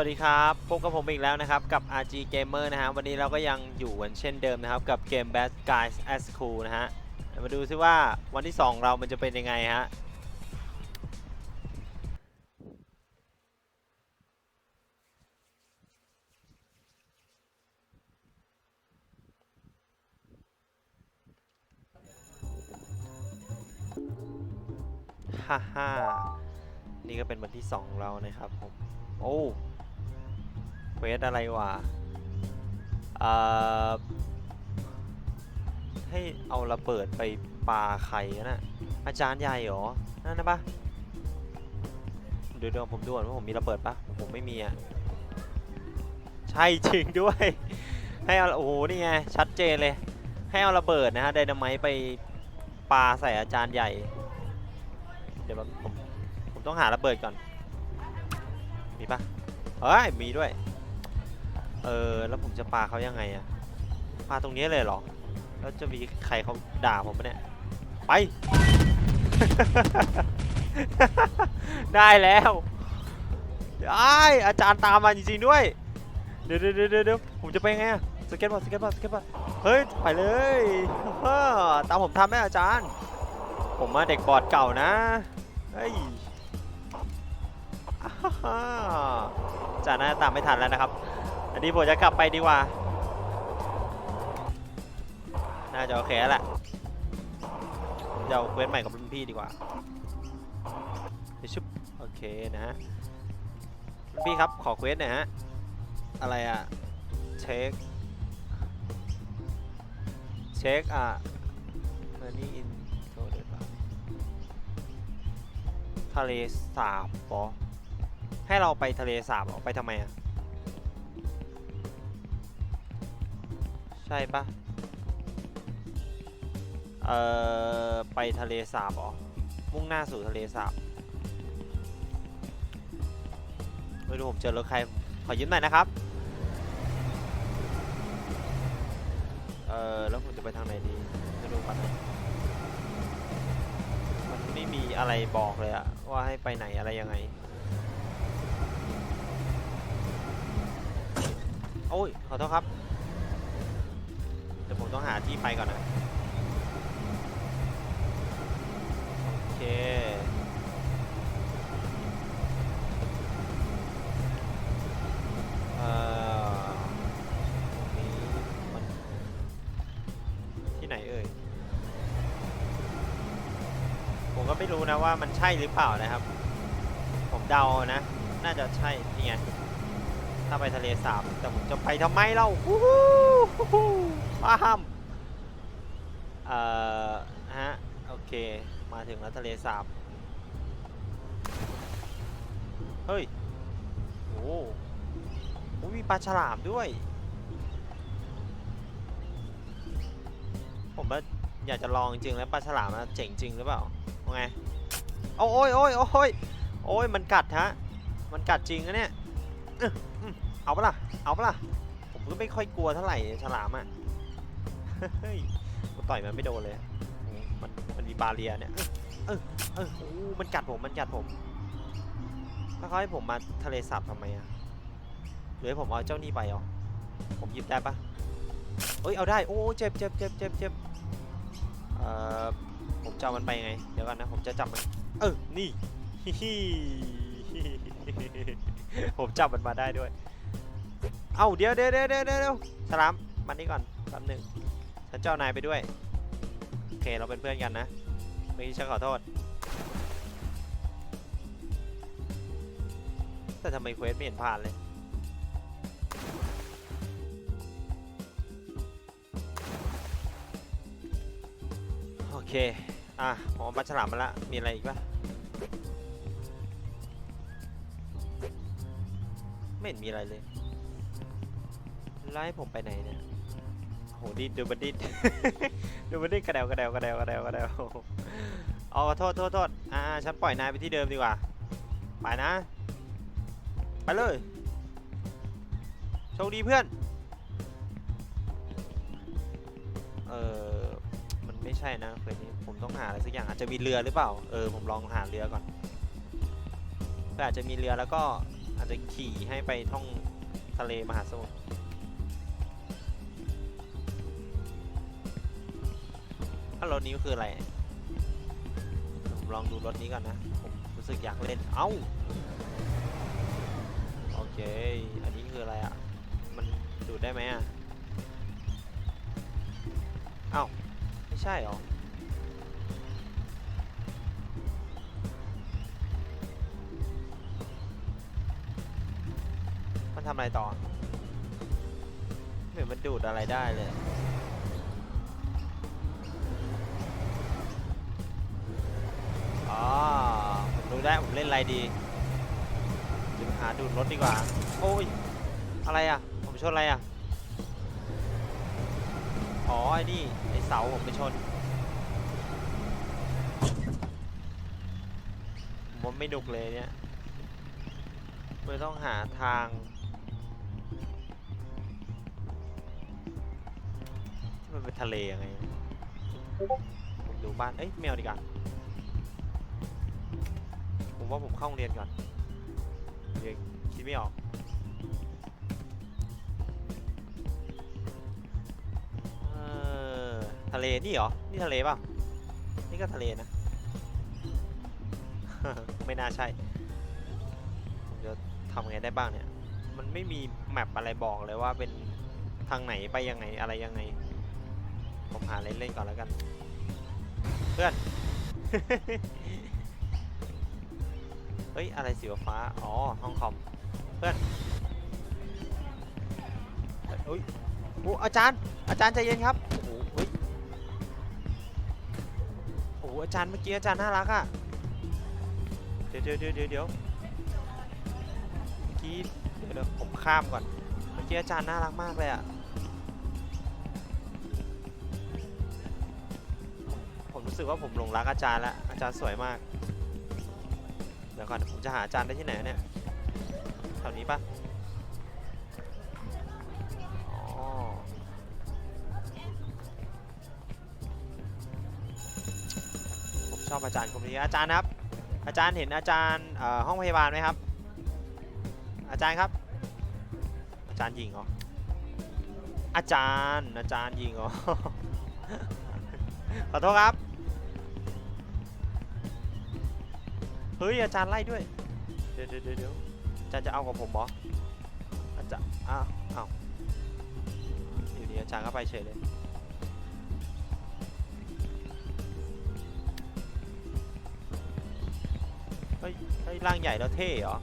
วัสดีครับพบกับผมอีกแล้วนะครับ กับ RG Gamer นะฮะ วันนี้เราก็ยังอยู่กันเช่นเดิมนะครับ กับเกม Bad Guys as Cool นะฮะ มาดูซิว่าวันที่ 2 เรามันจะเป็นยังไงฮะ ฮ่าฮ่านี่ก็เป็นวันที่2ของเรานะครับผม โอ้ เควสอะไรวะอ่อให้เอาระเบิดไปปาใครอะนะอาจารย์ใหญ่หรอ นั่นนะปะเดี๋ยวเดี๋ยวผมดูก่อนว่าผมมีระเบิดปะผมไม่มีอะ ใช่จริงด้วย ให้เอาโอ้โหนี่ไงชัดเจนเลย ให้เอาระเบิดนะฮะไดนาไมต์ไปปาใส่อาจารย์ใหญ่ เดี๋ยวผมผมต้องหาระเบิดก่อน มีปะเอ้ยมีด้วย เออ แล้วผมจะปาเขายังไงอะปาตรงนี้เลยเหรอ แล้วจะมีใครเขาด่าผมปะเนี่ย ไป ได้แล้วไอ้ายอาจารย์ตามมาจริงๆด้วยเดี๋ยวเดี๋ยวเดี๋ยวเดี๋ยวผมจะไปไงอะสเก็ตบอร์ดสเก็ตบอร์ดสเก็ตบอร์ดเฮ้ย ไปเลยตามผมทำไหมอาจารย์ ผมมาเด็กบอร์ดเก่านะ เฮ้ยอ่าจาน่าตามไม่ทันแล้วนะครับ ทีผมจะกลับไปดีกว่า น่าจะโอเคแหละผมจะเอาเควสใหม่กับรุ่นพี่ดีกว่าชุบโอเคนะฮะรุ่นพี่ครับขอเควสหน่อยฮะ อะไรอะเช็ค เช็คอะ money in total ทะเลสาบปอให้เราไปทะเลสาบเหรอไปทำไมอะ ใช่ปะเอ่อ ไปทะเลสาบเหรอมุ่งหน้าสู่ทะเลสาบไม่รู้ผมเจอรถใคร ขอยืมหน่อยนะครับ เอ่อ แล้วผมจะไปทางไหนดีไม่รู้กันมันไม่มีอะไรบอกเลยอะว่าให้ไปไหนอะไรยังไง โอ้ย ขอโทษครับ เดี๋ยวผมต้องหาที่ไปก่อนนะ โอเค เอ่อตรงนี้มันที่ไหนเอ่ย ผมก็ไม่รู้นะว่ามันใช่หรือเปล่านะครับ ผมเดานะ น่าจะใช่นี่ไง ถ้าไปทะเลสาบแต่ผมจะไปทำไมเล่าฮู้ฮู้ฮู้ฮู้ป้ามเอ่อฮะโอเค มาถึงแล้วทะเลสาบ เฮ้ย โอ้โหมีปลาฉลามด้วย ผมว่าอยากจะลองจริงๆแล้วปลาฉลามมันเจ๋งจริงหรือเปล่าว่าไงโอ้ยโอ้ยโอ้ยโอ้ยมันกัดฮะ มันกัดจริงนะเนี่ย อื้ออเอาปะล่ะ เอาปะล่ะ ผมก็ไม่ค่อยกลัวเท่าไหร่ฉลามอะ เฮ้ยกูต่อยมันไม่โดนเลย มันมันมีบาเรียเนี่ย เออเออออโอ้มันกัดผม มันกัดผม แล้วเขาให้ผมมาทะเลสาบทำไมอะหรือให้ผมเอาเจ้านี่ไปเหรอผมหยิบได้ปะเอ้ย เอาได้ โอ้ เจ็บเจ็บเจ็บเจ็บเจ็บเอ่อ ผมจะเอามันไปยังไง เดี๋ยวกันนะ ผมจะจับมัน เออ นี่ฮิฮิ ผมจับมันมาได้ด้วย เอ้าเดี๋ยวเดี๋ยวเดี๋ยวเดี๋ยวเดี๋ยวสลามมานี่ก่อนแป๊บหนึ่งฉันเจ้านายไปด้วย โอเคเราเป็นเพื่อนกันนะเมื่อกี้ฉันขอโทษ แต่ทำไมเควสไม่เห็นผ่านเลยโอเค อะผมเอาปลาฉลามมาละ มีอะไรอีกปะ ไม่เห็นมีอะไรเลยไล่ผมไปไหนเนี่ยโหดิ้นดูมันดิ้น ดูมันดิ้นกระเดวกระเดวกระเดวกระเดวกระเดวเอาโทษโทษโทษอ่าฉันปล่อยนายไปที่เดิมดีกว่า ไปนะ ไปเลย โชคดีเพื่อน เออมันไม่ใช่นะเควสนี้ผมต้องหาอะไรสักอย่างอาจจะมีเรือหรือเปล่า เออผมลองหาเรือก่อนเพื่ออาจจะมีเรือแล้วก็ อาจจะขี่ให้ไปท่องทะเลมหาสมุทรถ้ารถนี้คืออะไรผมลองดูรถนี้ก่อนนะ ผมรู้สึกอยากเล่น เอ้า โอเค อันนี้คืออะไรอะ มันดูดได้ไหมอะ เอ้า ไม่ใช่หรอ ทำอะไรต่อไม่เห็นมันดูดอะไรได้เลย อ๋อผมรู้ได้ผมเล่นอะไรดีจะไปหาดูดรถดีกว่า โอ้ย อะไรอะ ผมชนอะไรอะ อ๋อ ไอ้นี่ ไอ้เสาผมไปชน ผมไม่ดุกเลยเนี่ยมันต้องหาทาง เป็นทะเลยังไงผมดูบ้าน เอ้ยแมวดีกว่าผมว่าผมเข้าโรงเรียนก่อนเดี๋ยวคิดไม่ออกเออทะเลนี่เหรอ นี่ทะเลเปล่านี่ก็ทะเลนะ ไม่น่าใช่ผมจะทำไงได้บ้างเนี่ย มันไม่มีแมปอะไรบอกเลยว่าเป็นทางไหนไปยังไงอะไรยังไง ผมหาเล่นเล่นๆก่อนแล้วกัน เพื่อน เฮ้ย อะไรสีฟ้า อ๋อ ห้องคอม เพื่อนเฮ้ยอุ้ยโอ้อาจารย์ อาจารย์ใจเย็นครับ โอ้โหเฮ้ย โอ้โหอาจารย์เมื่อกี้อาจารย์น่ารักอะเดี๋ยวเดี๋ยวเดี๋ยวเดี๋ยวเมื่อกี้เดี๋ยวเดี๋ยวผมข้ามก่อน เมื่อกี้อาจารย์น่ารักมากเลยอะ สึกว่าผมหลงรักอาจารย์แล้วอาจารย์สวยมาก เดี๋ยวก่อนผมจะหาอาจารย์ได้ที่ไหนเนี่ยแถวนี้ปะอ๋อผมชอบอาจารย์คนนี้อาจารย์ครับ อาจารย์เห็นอาจารย์ห้องพยาบาลไหมครับ อาจารย์ครับ อาจารย์ยิงเหรออาจารย์อาจารย์ยิงเหรอขอโทษครับ เฮ้ยอาจารย์ไล่ด้วย เดี๋ยวเดี๋ยวเดี๋ยวอาจารย์จะเอากับผมเหรออาจารย์อ้าวอ้าวอยู่ดีอาจารย์ก็ไปเฉยเลยเฮ้ยเฮ้ยร่างใหญ่แล้วเท่เหรอ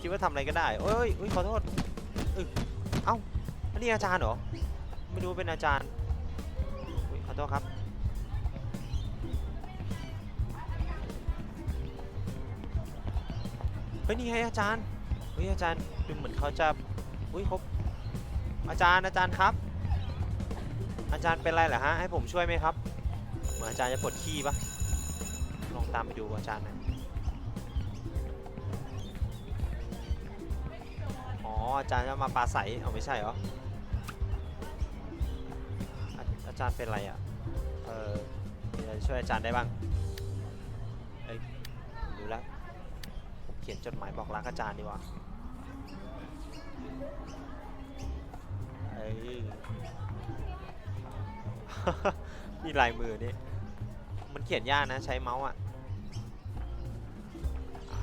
คิดว่าทำอะไรก็ได้โอ้ยเฮ้ยขอโทษเอ้ยเอ้าอันนี้อาจารย์เหรอไม่รู้ว่าเป็นอาจารย์อุ๊ยขอโทษครับ ฮ้ยนี่ไงอาจารย์เฮ้ยอาจารย์ดูเหมือนเขาจะอุ้ยเขาอาจารย์อาจารย์ครับ อาจารย์เป็นไรเหรอฮะให้ผมช่วยไหมครับเหมือนอาจารย์จะปวดขี้ปะลองตามไปดูอาจารย์หนะอ๋ออาจารย์จะมาปลาใสเอาไม่ใช่เหรออาจารย์เป็นไรอะเออมีอะช่วยอาจารย์ได้บ้าง เขียนจดหมายบอกรักอาจารย์ดีกว่าเอ้ยนี่ลายมือนี่ มันเขียนยากนะใช้เมาส์อะ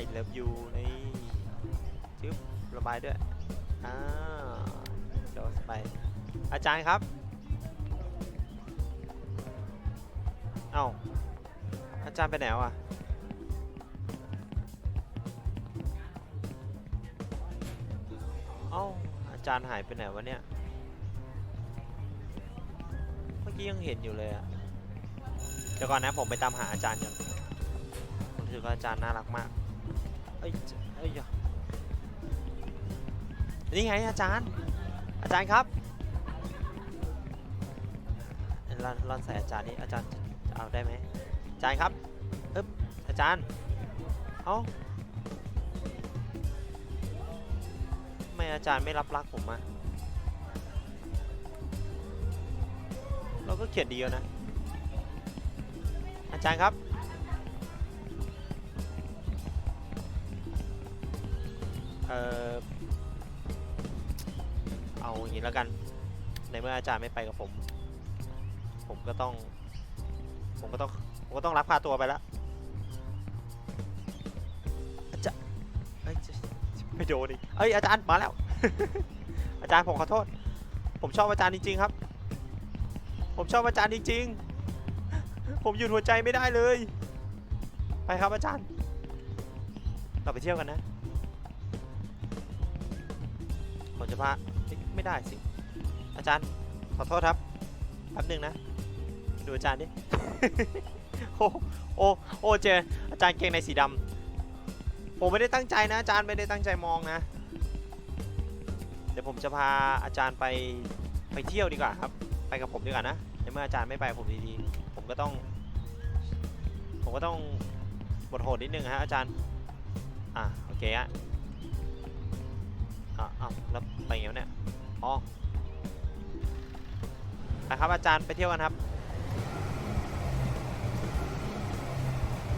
I love you นี่จึ๊บระบายด้วย อ่าเดี๋ยวไป อาจารย์ครับ เอ้า อาจารย์ไปไหนวะ อ้าอาจารย์หายไปไหนวะเนี่ย เมื่อกี้ยังเห็นอยู่เลยอะเดี๋ยวก่อนนะผมไปตามหาอาจารย์ก่อนผมรู้สึกว่าอาจารย์น่ารักมาก เอ้ยเอ้ยอย่นี่ไงอาจารย์ อาจารย์ครับลอนลอนใส่อาจารย์นี่อาจารย์เอาได้ไหมอาจารย์ครับอึ๊บอาจารย์ เอ้า ไมอาจารย์ไม่รับรักผมอะเราก็เขียนดีแล้วนะ อาจารย์ครับ เออเอาอย่างนี้แล้วกัน ในเมื่ออาจารย์ไม่ไปกับผม ผมก็ต้อง ผมก็ต้อง ผมก็ต้องรับพาตัวไปแล้ว ไม่โดนอีกเอ้ยอาจารย์มาแล้ว อาจารย์ผมขอโทษ ผมชอบอาจารย์จริงๆครับ ผมชอบอาจารย์จริงๆ ผมหยุดหัวใจไม่ได้เลย ไปครับอาจารย์ เราไปเที่ยวกันนะ ผมจะพาไม่ได้สิ อาจารย์ขอโทษครับแป๊บหนึ่งนะ ดูอาจารย์ดิ โอ้โอ้โอ้เจออาจารย์เกงในสีดำ ผมไม่ได้ตั้งใจนะอาจารย์ไม่ได้ตั้งใจมองนะ เดี๋ยวผมจะพาอาจารย์ไปไปเที่ยวดีกว่าครับ ไปกับผมดีกว่านะในเมื่ออาจารย์ไม่ไปผมดีๆผมก็ต้อง ผมก็ต้องบทโหดนิดนึงฮะอาจารย์ อะโอเคฮะอะอ้าวแล้วไปไงวะเนี่ยอ๋อไปครับอาจารย์ไปเที่ยวกันครับ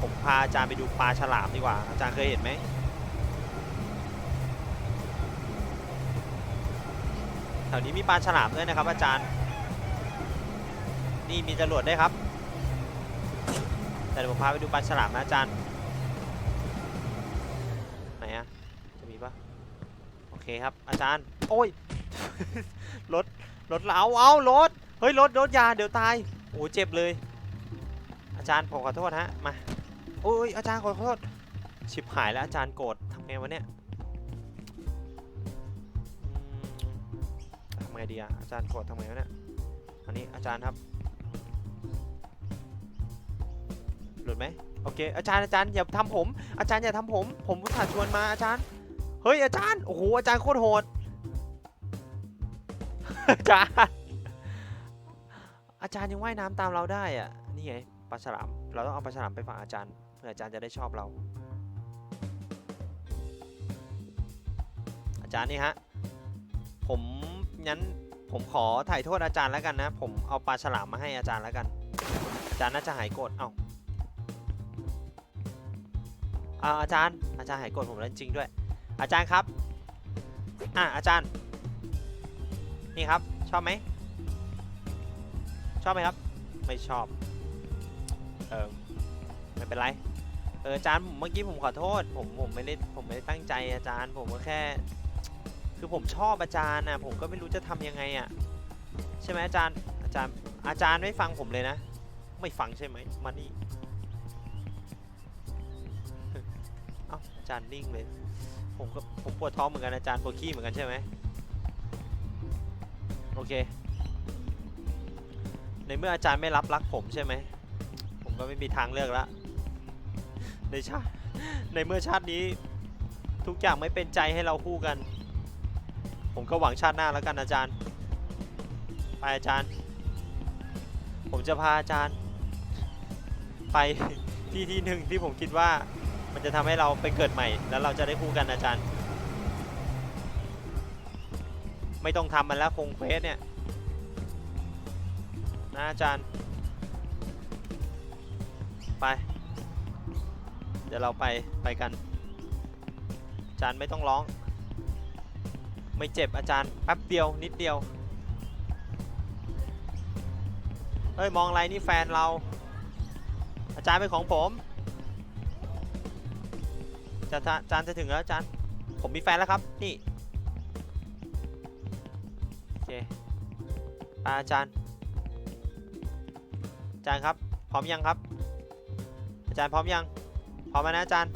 ผม พาอาจารย์ไปดูปลาฉลามดีกว่า อาจารย์เคยเห็นไหมแถวนี้มีปลาฉลามด้วยนะครับ อาจารย์ นี่มีจรวดด้วยครับ แต่เดี๋ยวผมพาไปดูปลาฉลามนะอาจารย์ ไหนอะจะมีปะโอเคครับ อาจารย์ โอ้ย รถ รถเราเอาเอารถ เฮ้ย รถ รถยา เดี๋ยวตาย โอ้เจ็บเลยอาจารย์ผมขอโทษฮะ มา โอ้ยอาจารย์ขอโทษชิบหายแล้วอาจารย์โกรธทำไงวะเนี่ยทำไงดีอะอาจารย์โกรธทำไงวะเนี่ยอันนี้อาจารย์ครับหลุดไหมโอเคอาจารย์อาจารย์อย่าทำผม อาจารย์อย่าทำผม ผมอุตส่าชวนมาอาจารย์เฮ้ยอาจารย์โอ้โหอาจารย์โคตรโหดอาจารย์อาจารย์ยังว่ายน้ำตามเราได้อะนี่ไงปลาฉลามเราต้องเอาปลาฉลามไปฝากอาจารย์ื่ออาจารย์จะได้ชอบเรา อาจารย์นี่ฮะ ผมงั้นผมขอถ่ายโทษอาจารย์แล้วกันนะ ผมเอาปลาฉลามมาให้อาจารย์แล้วกัน อาจารย์น่าจะหายโกรธ เอ้าอาอาจารย์อาจารย์หายโกรธผมแล้วจริงด้วย อาจารย์ครับ อะอาจารย์ นี่ครับ ชอบไหม ชอบไหมครับ ไม่ชอบ เออไม่เป็นไร เอออาจารย์ผมเมื่อกี้ผมขอโทษ ผมผมไม่ได้ผมไม่ได้ตั้งใจอาจารย์ ผมก็แค่ คือผมชอบอาจารย์นะผมก็ไม่รู้จะทำยังไงอะใช่ไหมอาจารย์อาจารย์อาจารย์ไม่ฟังผมเลยนะ ไม่ฟังใช่ไหมมานี่เอ้าอาจารย์นิ่งเลย ผมก็ผมปวดท้องเหมือนกันอาจารย์ปวดขี้เหมือนกันใช่ไหมโอเค ในเมื่ออาจารย์ไม่รับรักผมใช่ไหม ผมก็ไม่มีทางเลือกละ ในชาติในเมื่อชาตินี้ทุกอย่างไม่เป็นใจให้เราคู่กัน ผมก็หวังชาติหน้าแล้วกันอาจารย์ ไปอาจารย์ ผมจะพาอาจารย์ ไปที่ที่หนึ่งที่ผมคิดว่ามันจะทำให้เราไปเกิดใหม่ แล้วเราจะได้คู่กันอาจารย์ ไม่ต้องทำมันแล้วคงเฟสเนี่ยนะอาจารย์ ไป ดี๋ยวเราไปไปกัน อาจารย์ไม่ต้องร้อง ไม่เจ็บอาจารย์แป๊บเดียวนิดเดียวเฮ้ยมองอะไรนี่แฟนเรา อาจารย์เป็นของผมจะอาจารย์จะถึงแล้วอาจารย์ผมมีแฟนแล้วครับนี่โอเคอาจารย์อาจารย์ครับพร้อมยังครับ อาจารย์พร้อมยัง พร้อมแล้วนะอาจารย์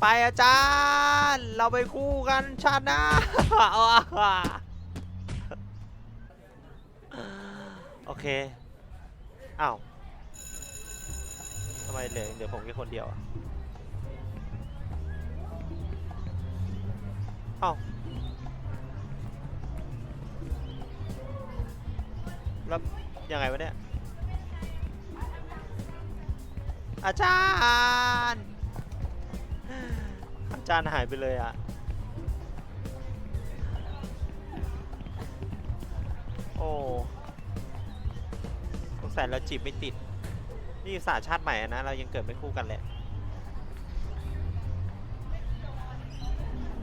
ไปอาจารย์ เราไปคู่กันชาติหน้าโอเคอ้าวทำไมเหลือเดี๋ยวผมแค่คนเดียวอะอ้าวแล้วยังไงวะเนี่ย อาจารย์ อาจารย์หายไปเลยอะโอ้สงสัยเราจีบไม่ติด นี่ศาสตร์ชาติใหม่อะนะ เรายังเกิดไม่คู่กันเลย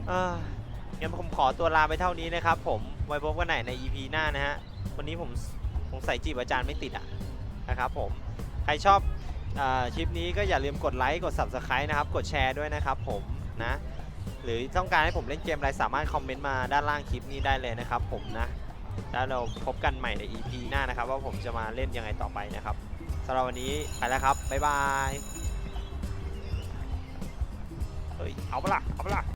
เอองั้นผมขอตัวลาไปเท่านี้นะครับผม ไว้พบกันใหม่ใน EP หน้านะฮะ วันนี้ผมผมใส่จีบอาจารย์ไม่ติดอะนะครับผม ใครชอบ คลิปนี้ก็อย่าลืมกดไลค์กด Subscribe นะครับ กดแชร์ด้วยนะครับผมนะ หรือต้องการให้ผมเล่นเกมอะไรสามารถคอมเมนต์มาด้านล่างคลิปนี้ได้เลยนะครับผมนะแล้วเราพบกันใหม่ใน EP หน้านะครับ ว่าผมจะมาเล่นยังไงต่อไปนะครับสำหรับวันนี้ไปแล้วครับบ๊ายบายเฮ้ยเอาปะล่ะเอาปะล่ะ